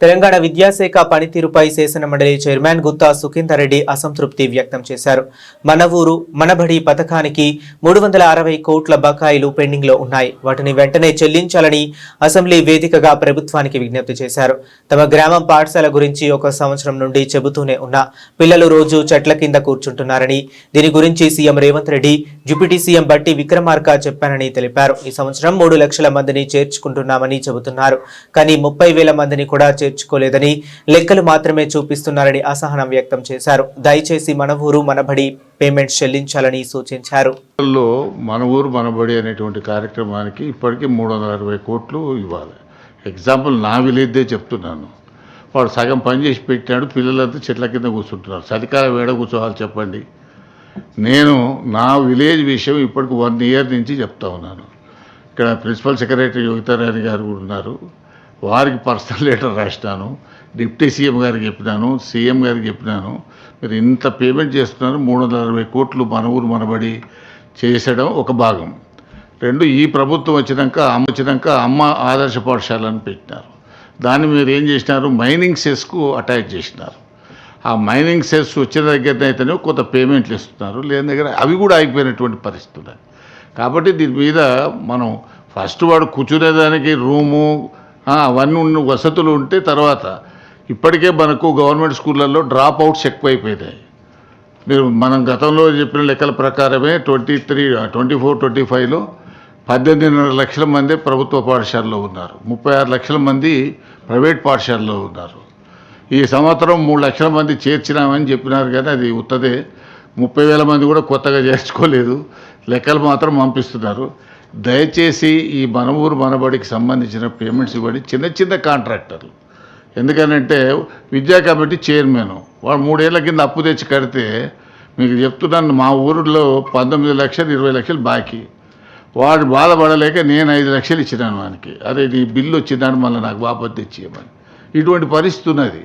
తెలంగాణ విద్యాశాఖ పనితీరుపై శాసన మండలి చైర్మన్ గుత్తా సుఖేందర్ రెడ్డి అసంతృప్తి వ్యక్తం చేశారు. మన ఊరు మనబడి పథకానికి మూడు వందల అరవై కోట్ల బకాయిలు పెండింగ్లో ఉన్నాయి. వాటిని వెంటనే చెల్లించాలని అసెంబ్లీ వేదికగా ప్రభుత్వానికి విజ్ఞప్తి చేశారు. తమ గ్రామం పాఠశాల గురించి ఒక సంవత్సరం నుండి చెబుతూనే ఉన్నా పిల్లలు రోజు చెట్ల కింద కూర్చుంటున్నారని దీని గురించి CM Revanth Reddy deputy CM Bhatti Vikramarka చెప్పానని తెలిపారు. ఈ సంవత్సరం మూడు లక్షల మందిని చేర్చుకుంటున్నామని చెబుతున్నారు. కానీ ముప్పై వేల మందిని కూడా చేర్చుకోలేదని లెక్కలు మాత్రమే చూపిస్తున్నారని అసహనం వ్యక్తం చేశారు. దయచేసి మన ఊరు మనబడి పేమెంట్ చెల్లించాలని సూచించారు. మన ఊరు మనబడి అనేటువంటి కార్యక్రమానికి ఇప్పటికీ మూడు వందల అరవై కోట్లు ఇవ్వాలి. ఎగ్జాంపుల్ నా విలేజ్దే చెప్తున్నాను. వాడు సగం పని చేసి పెట్టాడు పిల్లలంతా చెట్ల కింద కూర్చుంటున్నారు. చలికాలం వేడ కూర్చోవాలి చెప్పండి? నేను నా విలేజ్ విషయం ఇప్పటికి వన్ ఇయర్ నుంచి చెప్తా ఉన్నాను. ఇక్కడ ప్రిన్సిపల్ సెక్రటరీ యోగితారాయణ గారు కూడా ఉన్నారు. వారికి పర్సనల్ లెటర్ రాసినాను డిప్యూటీ సీఎం గారికి చెప్పినాను సీఎం గారికి చెప్పినాను. మీరు ఇంత పేమెంట్ చేస్తున్నారు మూడు వందల అరవై కోట్లు మన ఊరు మనబడి చేసడం ఒక భాగం. రెండు ఈ ప్రభుత్వం వచ్చినాక అమ్మ వచ్చినాక అమ్మ ఆదర్శ పాఠశాలను పెట్టినారు. దాన్ని మీరు ఏం చేసినారు? మైనింగ్ సెస్కు అటాచ్ చేసినారు. ఆ మైనింగ్ సెస్ వచ్చిన దగ్గర అయితేనే కొంత పేమెంట్లు ఇస్తున్నారు. లేని దగ్గర అవి కూడా ఆగిపోయినటువంటి పరిస్థితులు. కాబట్టి దీని మీద మనం ఫస్ట్ వాడు కూర్చునేదానికి రూము అవన్నీ వసతులు ఉంటే తర్వాత ఇప్పటికే మనకు గవర్నమెంట్ స్కూళ్ళల్లో డ్రాప్ అవుట్స్ ఎక్కువైపోయినాయి. మీరు మనం గతంలో చెప్పిన లెక్కల ప్రకారమే twenty three twenty four twenty ఫైవ్లో పద్దెనిమిదిన్నర లక్షల మంది ప్రభుత్వ పాఠశాలలో ఉన్నారు. ముప్పై ఆరు లక్షల మంది ప్రైవేట్ పాఠశాలలో ఉన్నారు. ఈ సంవత్సరం మూడు లక్షల మంది చేర్చినామని చెప్పినారు కానీ అది ఉత్తదే. ముప్పై వేల మంది కూడా కొత్తగా చేర్చుకోలేదు. లెక్కలు మాత్రం పంపిస్తున్నారు. దయచేసి ఈ మన ఊరు మనబడికి సంబంధించిన పేమెంట్స్ ఇవ్వండి. చిన్న చిన్న కాంట్రాక్టర్లు ఎందుకనంటే విద్యా కమిటీ చైర్మన్ వాడు మూడేళ్ళ కింద అప్పు తెచ్చి కడితే మీకు చెప్తున్నాను మా ఊరిలో పంతొమ్మిది లక్షలు ఇరవై లక్షలు బాకీ. వాడు బాధపడలేక నేను ఐదు లక్షలు ఇచ్చినాను వానికి. అదే నీ బిల్లు వచ్చిందని మళ్ళీ నాకు వాపత్తి ఇచ్చేయమని ఇటువంటి పరిస్థితి ఉన్నది.